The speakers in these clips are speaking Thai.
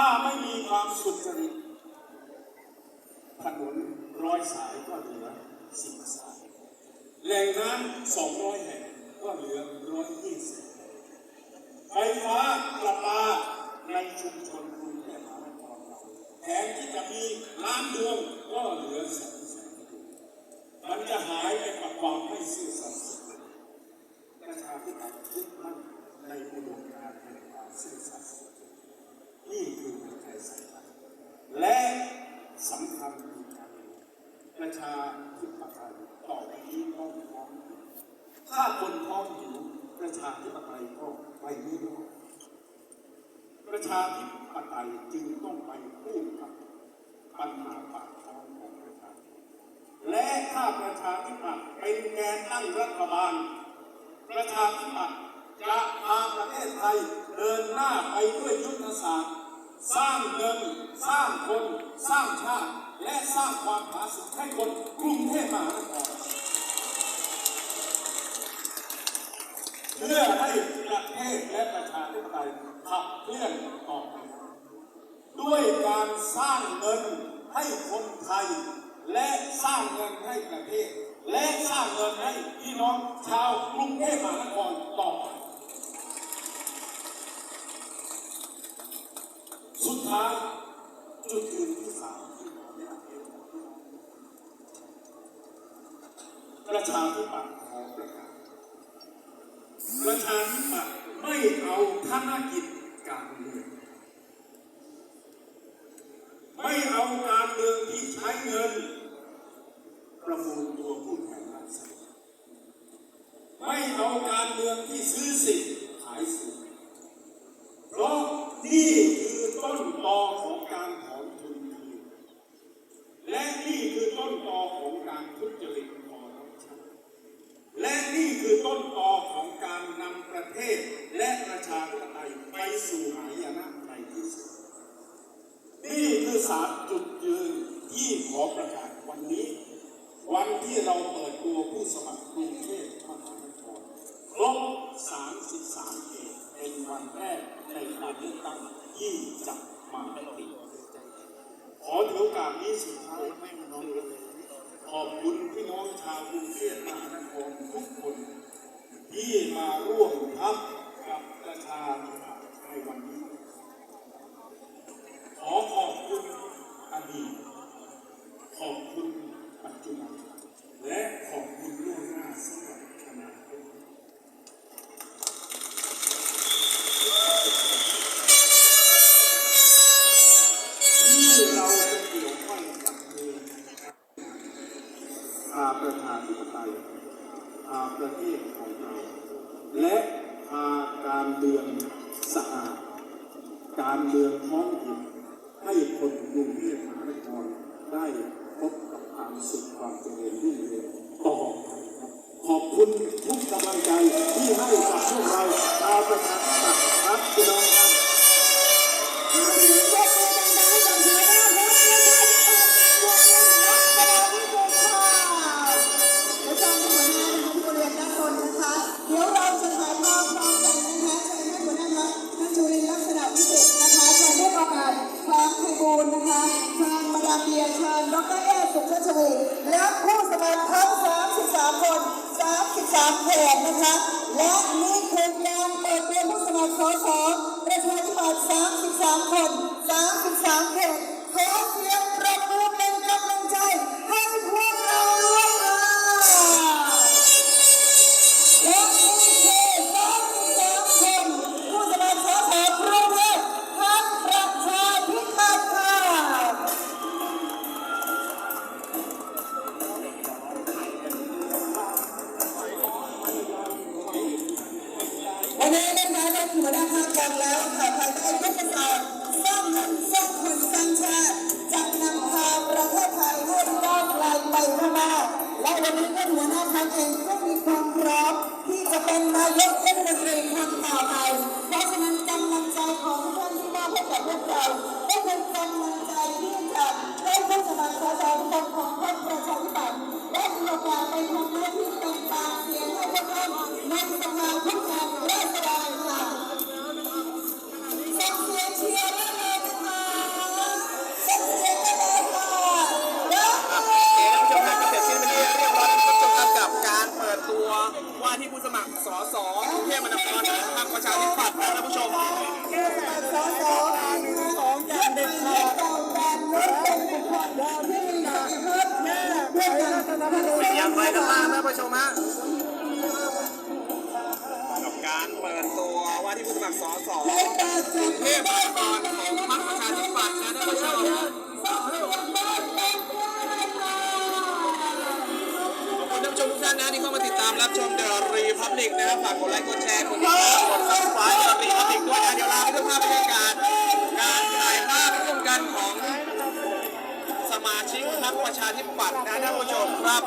ถ้าไม่มีความสุจริตถนนร้อยสายก็เหลือสิบสาย แหล่งน้ำสองร้อยแห่งก็เหลือร้อยยี่สิบไฟฟ้าประปาในชุมชนกรุงเทพมหานครเราแทนที่จะมีล้านดวงก็เหลือแสนแสนดวงมันจะหายไปกับความไม่ซื่อสัตย์สุจริตประชาธิปไตยยึดมั่นในอุดมการณ์แห่งความซื่อสัตย์ นี่คือหัวใจสำคัญและสำคัญอีกอันหนึ่งประชาธิปไตยต่อไปนี้ต้องท้องถิ่นถ้าคนท้องหิวประชาธิปไตยก็ไปไม่รอดประชาธิปไตยจึงต้องไปพูดกับปัญหาปากท้องของประชาชนและถ้าประชาธิปัตย์เป็นแกนตั้งรัฐบาล ประชาธิปัตย์จะพาประเทศไทย หน้าไปด้วยยุทธศาสตร์ สร้างเงิน สร้างคน สร้างชาติ และสร้างความผาสุกให้คนกรุงเทพมหานครเพื่อให้ประเทศและประชาธิปไตยขับเคลื่อนต่อไปได้ด้วยการสร้างเงินให้คนไทย และสร้างเงินให้ประเทศ และสร้างเงินให้พี่น้องชาวกรุงเทพมหานครต่อไป ค้าจุดยืนที่สามที่ผมอยากเรียนกับพี่น้องประชาธิปัตย์ของประกาศประชาธิปัตย์ไม่เอาธนกิจการเมืองไม่เอาการเมืองที่ใช้เงิน ประมูลตัวผู้แทนราษฎรไม่เอาการเมืองที่ซื้อ ขอบคุณปัจจุบันและขอบคุณล่วงหน้าสำหรับอนาคตที่เราจะเกี่ยวข้องกับมือพาประชาธิปไตยพาประเทศของเรา และพาการเมืองสะอาดการเมืองท้องถิ่นให้คนกรุงเทพมหานครได้ ครับพี่น้องครับมนักับหัวหน้าพรรคประชาธิปัตย์วงเงินรัตนาวิเศษค่ะและจอมเป็นหัวหน้านะคะที่บริเวณด้านบนนะคะเดี๋ยวเราจะถ่ายภาพพร้อมกันนะคะเชิญท่านหัวหน้าพรรคท่านจุลินลักษณะวิเศษนะคะเชิญได้ประกาศทางไพบูลย์นะคะทางมาดามเบียร์เชิญดรเอสุขชวีและผู้สมัครทั้ง 33 คน 33เขตนะคะ และนี่คือการเปิดตัวผู้สมัครสสประชาธิปัตย์33 คน 33เขตขอเสียง กันแล้วค่ะภายใต้ยุทธศาสตร์สร้างเงินสร้างคนสร้างชาติจะนำพาประเทศไทยให้ก้าวไกลไปข้างหน้าและวันนี้ก็หัวหน้าพักเองก็มีความพร้อมที่จะเป็นนายกรัฐมนตรีครั้งต่อไป นิกนะครับฝากกดไลค์กดแชร์กดติดตามกดซับสไครต์กดรีทนิกด้วยนะเดี๋ยวลาไปด้วยภาพบรรยากาศการถ่ายภาพร่วมกันของสมาชิกพรรคประชาธิปัตย์นะท่านผู้ชมครับ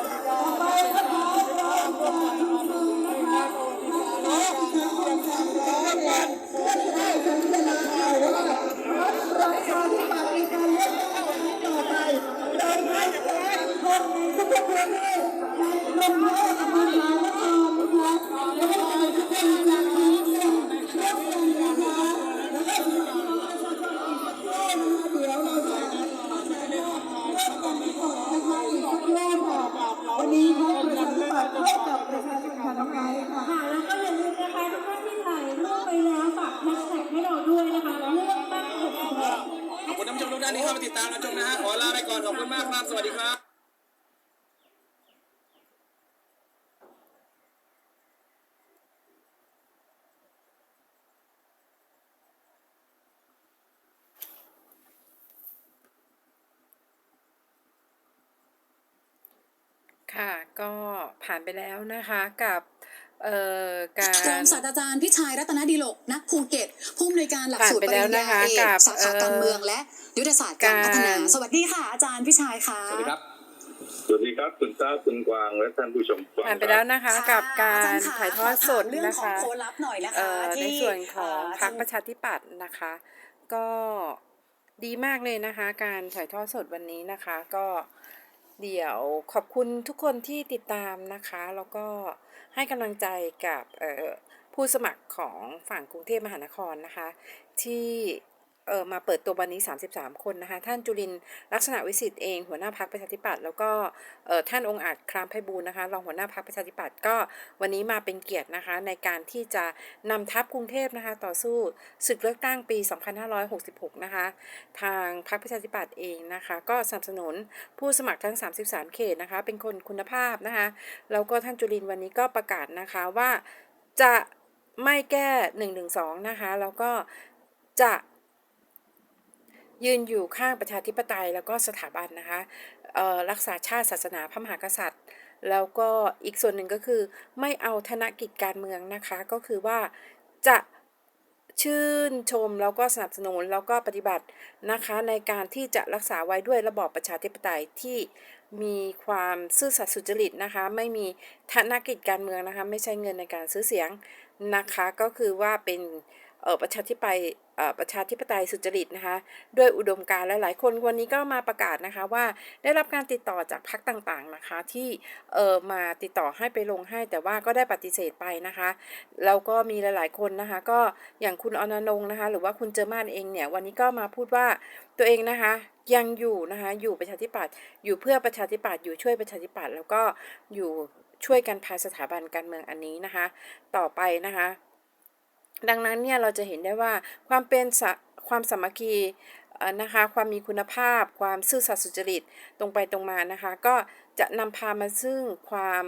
ครับค่ะก็ผ่านไปแล้วนะคะกับ เอ่อการรองศาสตราจารย์พิชัยรัตนดิโลกณภูเก็ตผู้อำนวยการหลักสูตรผ่านไปแล้วนะคะปริญญาเอกกับสาขาการเมืองและยุทธศาสตร์การพัฒนาการสวัสดีค่ะ อาจารย์พิชัยค่ะสวัสดีครับสวัสดีครับคุณตาคุณกวางและท่านผู้ชมทุกท่ผ่านไปแล้วนะคะ กับการอจย์ค่ะถ่ายทอดสดขอถามเรื่องนะของคะโคลับหน่อยนะเอ่คะอที่ในส่วนของเพรรคประชาธิปัตย์นะคะ ก็ดีมากเลยนะคะ การถ่ายทอดสดวันนี้นะคะ ก็เดี๋ยวขอบคุณทุกคนที่ติดตามนะคะ แล้วก็ ให้กำลังใจกับผู้สมัครของฝั่งกรุงเทพมหานครนะคะ ที่ เออมาเปิดตัววันนี้ 33 คนนะคะ ท่านจุลินลักษณะวิสิทธิ์เอง หัวหน้าพักประชาธิปัตย์แล้วก็เออท่านองค์อาจครามไพบูลนะคะรองหัวหน้าพักประชาธิปัตย์ก็วันนี้มาเป็นเกียรตินะคะในการที่จะนำทัพกรุงเทพนะคะต่อสู้ศึกเลือกตั้งปี 2566 นะคะ ทางพรรคประชาธิปัตย์เองนะคะ ก็สนับสนุนผู้สมัครทั้ง 33 เขตนะคะ เป็นคนคุณภาพนะคะแล้วก็ท่านจุลินวันนี้ก็ประกาศนะคะว่าจะไม่แก้112นะคะแล้วก็จะ ยืนอยู่ข้างประชาธิปไตยแล้วก็สถาบันนะคะรักษาชาติศาสนาพระมหากษัตริย์ แล้วก็อีกส่วนหนึ่งก็คือไม่เอาธนกิจการเมืองนะคะก็คือว่าจะชื่นชมแล้วก็สนับสนุนแล้วก็ปฏิบัตินะคะในการที่จะรักษาไว้ด้วยระบอบประชาธิปไตยที่มีความซื่อสัตย์สุจริตนะคะ ไม่มีธนกิจการเมืองนะคะ ไม่ใช่เงินในการซื้อเสียงนะคะ ก็คือว่าเป็นประชาธิปไตย ประชาธิปไตยสุจริตนะคะด้วยอุดมการณ์และหลายคนวันนี้ก็มาประกาศนะคะว่าได้รับการติดต่อจากพรรคต่างๆนะคะที่เออมาติดต่อให้ไปลงให้ แต่ว่าก็ได้ปฏิเสธไปนะคะแล้วก็มีหลายๆคนนะคะ ก็อย่างคุณอนนงค์นะคะ หรือว่าคุณเจอมานเองเนี่ยวันนี้ก็มาพูดว่าตัวเองนะคะยังอยู่นะคะอยู่ประชาธิปัตย์อยู่เพื่อประชาธิปัตย์อยู่ช่วยประชาธิปัตย์แล้วก็อยู่ช่วยกันพาสถาบันการเมืองอันนี้นะคะ ต่อไปนะคะ ดังนั้นเนี่ยเราจะเห็นได้ว่าความเป็นความสามัคคีนะคะความมีคุณภาพ ความซื่อสัตย์สุจริตตรงไปตรงมานะคะ ก็จะนำพามาซึ่งความ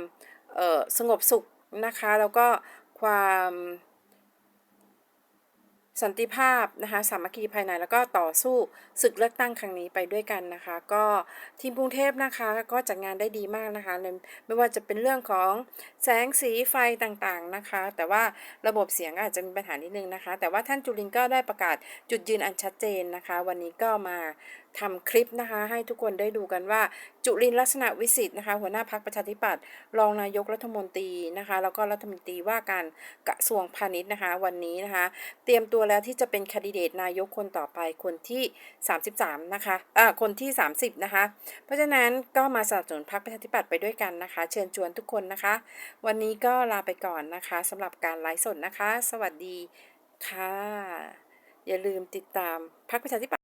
สงบสุขนะคะ แล้วก็ความ สันติภาพนะคะสามัคคีภายในแล้วก็ต่อสู้ศึกเลือกตั้งครั้งนี้ไปด้วยกันนะคะ ก็ทีมกรุงเทพนะคะก็จัดงานได้ดีมากนะคะเลยไม่ว่าจะเป็นเรื่องของแสงสีไฟต่างๆนะคะ แต่ว่าระบบเสียงอาจจะมีปัญหานิดนึงนะคะ แต่ว่าท่านจุลินก็ได้ประกาศจุดยืนอันชัดเจนนะคะ วันนี้ก็มา ทำคลิปนะคะ ให้ทุกคนได้ดูกันว่า จุลินลักษณะวิสิทธ์นะคะ หัวหน้าพักประชาธิปัตย์รองนายกรัฐมนตรีนะคะ แล้วก็รัฐมนตรีว่าการกระทรวงพาณิชย์นะคะ วันนี้นะคะ เตรียมตัวแล้วที่จะเป็นคนดิเดตนายกคนต่อไปคนที่ 33 นะคะอ่าคนที่ 30 นะคะ เพราะฉะนั้นก็มาสนับสนุนพรรคประชาธิปัตย์ไปด้วยกันนะคะ เชิญชวนทุกคนนะคะ วันนี้ก็ลาไปก่อนนะคะสำหรับการไลฟ์สดนะคะ สวัสดีค่ะ อย่าลืมติดตามพรรคประชาธิปัตย์